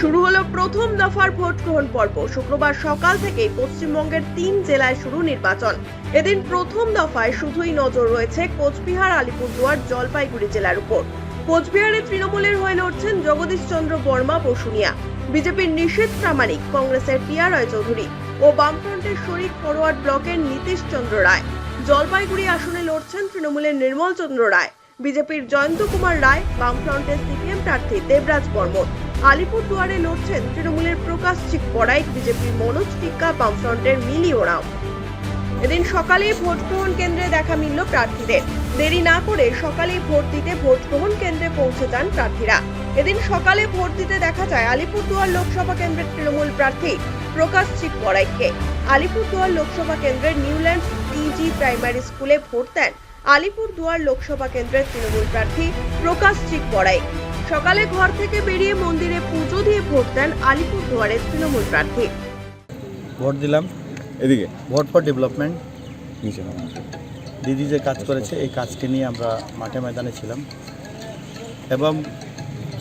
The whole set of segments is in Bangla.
শুরু হলো প্রথম দফার ভোট গ্রহণ পর্ব। শুক্রবার সকাল থেকেই পশ্চিমবঙ্গের তিন জেলায় শুরু নির্বাচন। এদিন প্রথম দফায় শুধুই নজর রয়েছে কোচবিহার, আলিপুরদুয়ার, জলপাইগুড়ি জেলার উপর। কোচবিহারে তৃণমূলের হয়ে লড়ছেন জগদীশ চন্দ্র বর্মা বসুনিয়া। বিজেপির নিষেধ প্রামাণিক কংগ্রেসের টিয়া রয় চৌধুরী ও বামফ্রন্টের শরিক ফরওয়ার্ড ব্লকের নীতিশ চন্দ্র রায়। জলপাইগুড়ি আসনে লড়ছেন তৃণমূলের নির্মল চন্দ্র রায়। বিজেপির জয়ন্ত কুমার রায়, বামফ্রন্টের সিপিএম প্রার্থী দেবরাজ বর্মন। আলিপুরদুয়ারে লড়ছেন তৃণমূলের প্রকাশ চিক পড়াই বিজেপির মনোজ টিক্কা, বামফ্রন্টের মিলি ওরাও। এদিন সকালেই ভোট গ্রহণ কেন্দ্রে দেখা মিলল প্রার্থীদের। দেরি না করে সকালেই ভোট দিতে ভোট গ্রহণ কেন্দ্রে পৌঁছে যান প্রার্থীরা। এদিন সকালে ভোট দিতে দেখা যায় আলিপুরদুয়ার লোকসভা কেন্দ্রের তৃণমূল প্রার্থী প্রকাশ চিক পড়াইকে। আলিপুরদুয়ার লোকসভা কেন্দ্রের নিউল্যান্ড টিজি প্রাইমারি স্কুলে ভোট দেন আলিপুরদুয়ার লোকসভা কেন্দ্রের তৃণমূল প্রার্থী প্রকাশ চিক পড়াই। সকালে ঘর থেকে বেরিয়ে মন্দিরে পুজো দিয়ে ভোট দেন আলিপুরদুয়ারের তৃণমূল প্রার্থী। ভোট দিলাম। এদিকে? Vote for development. দিদি যে কাজ করেছে এই কাজকে নিয়ে আমরা মাঠে ময়দানে ছিলাম। এবং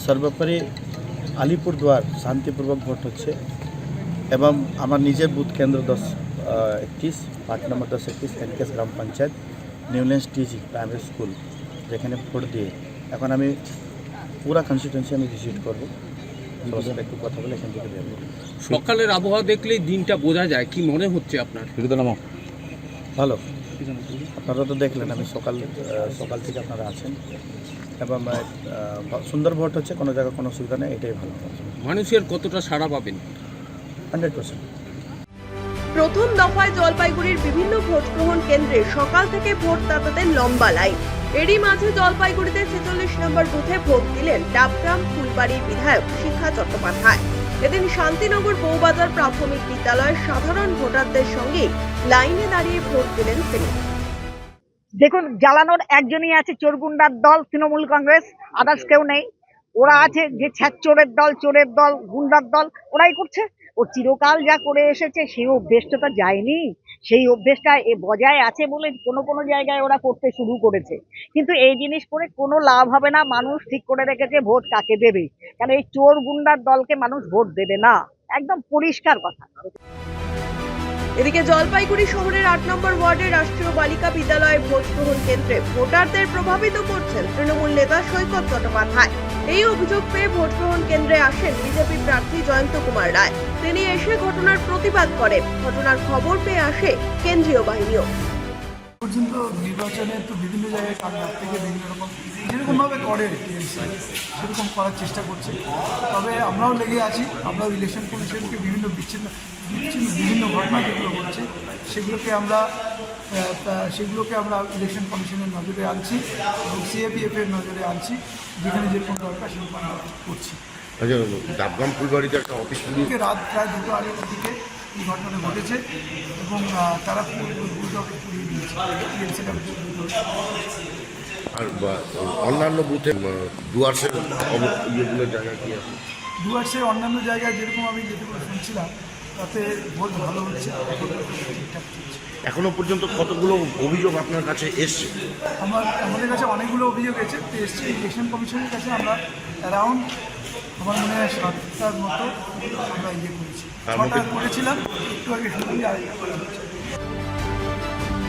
সর্বোপরি আলিপুরদুয়ার শান্তিপূর্বক ভোট হচ্ছে। এবং আমার নিজের বুথ কেন্দ্র দশ একত্রিশ পার্ট নম্বর দশ একত্রিশ এনকেস গ্রাম panchayat Newland T G primary school যেখানে ভোট দিয়ে। এখন আমি পুরা কনস্টিটুয়েন্সি আমি ভিজিট করব। একটু কথা বলে এখান থেকে বেরোবো সকালের আবহাওয়া দেখলেই দিনটা বোঝা যায়। কি মনে হচ্ছে আপনার? ভালো। আপনারা তো দেখলেন আমি সকাল সকাল থেকে আপনারা আছেন। এবং সুন্দর ভোট হচ্ছে কোনো জায়গায় কোনো অসুবিধা নেই এটাই ভালো। মানুষের কতটা সাড়া পাবেন? Hundred percent. প্রথম দফায় জলপাইগুড়ির বিভিন্ন ভোট গ্রহণ কেন্দ্রে সকাল থেকে ভোটদাতাদের লম্বা লাইন। এরই মাঝে জলপাইগুড়িতে ছেচল্লিশ নম্বর বুথে ভোট দিলেন ডাবগ্রাম ফুলবাড়ির বিধায়ক শিক্ষা চট্টোপাধ্যায়। এদিন শান্তিনগর বৌবাজার প্রাথমিক বিদ্যালয়ের সাধারণ ভোটারদের সঙ্গে লাইনে দাঁড়িয়ে ভোট দিলেন তিনি। দেখুন, জ্বালানোর একজনই আছে চোরগুন্ডার দল, তৃণমূল কংগ্রেস আদার্স কেউ নেই। ওরা আছে যে ছ্যাচ চোরের দল চোরের দল, গুন্ডার দল, ওরাই করছে। ও চিরকাল যা করে এসেছে অভ্যেসটা তো যায়নি। সেই অভ্যেসটা এ বজায় আছে বলে কোনো কোনো জায়গায় ওরা করতে শুরু করেছে। কিন্তু এই জিনিস করে কোনো লাভ হবে না, মানুষ ঠিক করে রেখেছে, ভোট কাকে দেবে? কারণ এই চোর গুন্ডার দলকে মানুষ ভোট দেবে না? একদম পরিষ্কার কথা। এদিকে জলপাইগুড়ি শহরের আট নম্বর ওয়ার্ডের রাষ্ট্রীয় বালিকা বিদ্যালয়ের ভোট গ্রহণ কেন্দ্রে ভোটারদের প্রভাবিত করছেন তৃণমূল নেতা সৈকত চট্টোপাধ্যায়। এই অভিযোগ পেয়ে ভোট গ্রহণ কেন্দ্রে আসেন বিজেপি প্রার্থী জয়ন্ত কুমার রায়। তিনি এসে ঘটনার প্রতিবাদ করেন। ঘটনার খবর পেয়ে আসে কেন্দ্রীয় বাহিনীও। পর্যন্ত নির্বাচনে তো বিভিন্ন জায়গায় রাত থেকে বিভিন্ন রকম যেরকমভাবে করে টিএমসি সেরকম করার চেষ্টা করছে। তবে আমরাও লেগে আছি আমরাও ইলেকশন কমিশনকে বিভিন্ন বিচ্ছিন্ন বিচ্ছিন্ন বিভিন্ন ঘটনা যেগুলো ঘটছে সেগুলোকে আমরা সেগুলোকে আমরা ইলেকশন কমিশনের নজরে আনছি এবং সিএপিএফ এর নজরে আনছি যেখানে যেরকম দরকার সেরকম আমরা করছি। আচ্ছা ডাবগ্রাম ফুলবাড়িতে একটা অফিস রাত প্রায় দুটো আড়াইটার দিকে এই ঘটনাটা ঘটেছে এবং তারা বুলডগে পুড়িয়ে দিয়েছে। আর বা- অন্যান্য বুথে ডুয়ার্সের ইয়েগুলো জায়গা কি আছে? ডুয়ার্সের অন্যান্য জায়গায় যেরকম আমি যেটুকু শুনছিলাম তাতে ভোট ভালো হচ্ছে এখনও পর্যন্ত কতগুলো অভিযোগ আপনার কাছে এসছে? আমার আমাদের কাছে অনেকগুলো অভিযোগ এসেছে তো এসছে ইলেকশন কমিশনের কাছে আমরা অ্যারাউন্ড আমার মনে হয় সাতটার মতো আমরা ইয়ে করেছি। ছটা করেছিলাম একটু আগে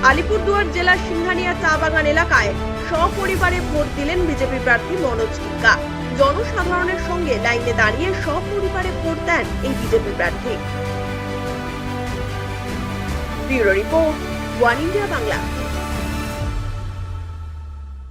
আলিপুরদুয়ার জেলার সিংহানিয়া চা বাগান এলাকায় সপরিবারে ভোট দিলেন বিজেপি প্রার্থী মনোজ টিক্কা জনসাধারণের সঙ্গে লাইনে দাঁড়িয়ে সপরিবারে ভোট দেন এই বিজেপি প্রার্থী। Bureau report one India Bangla.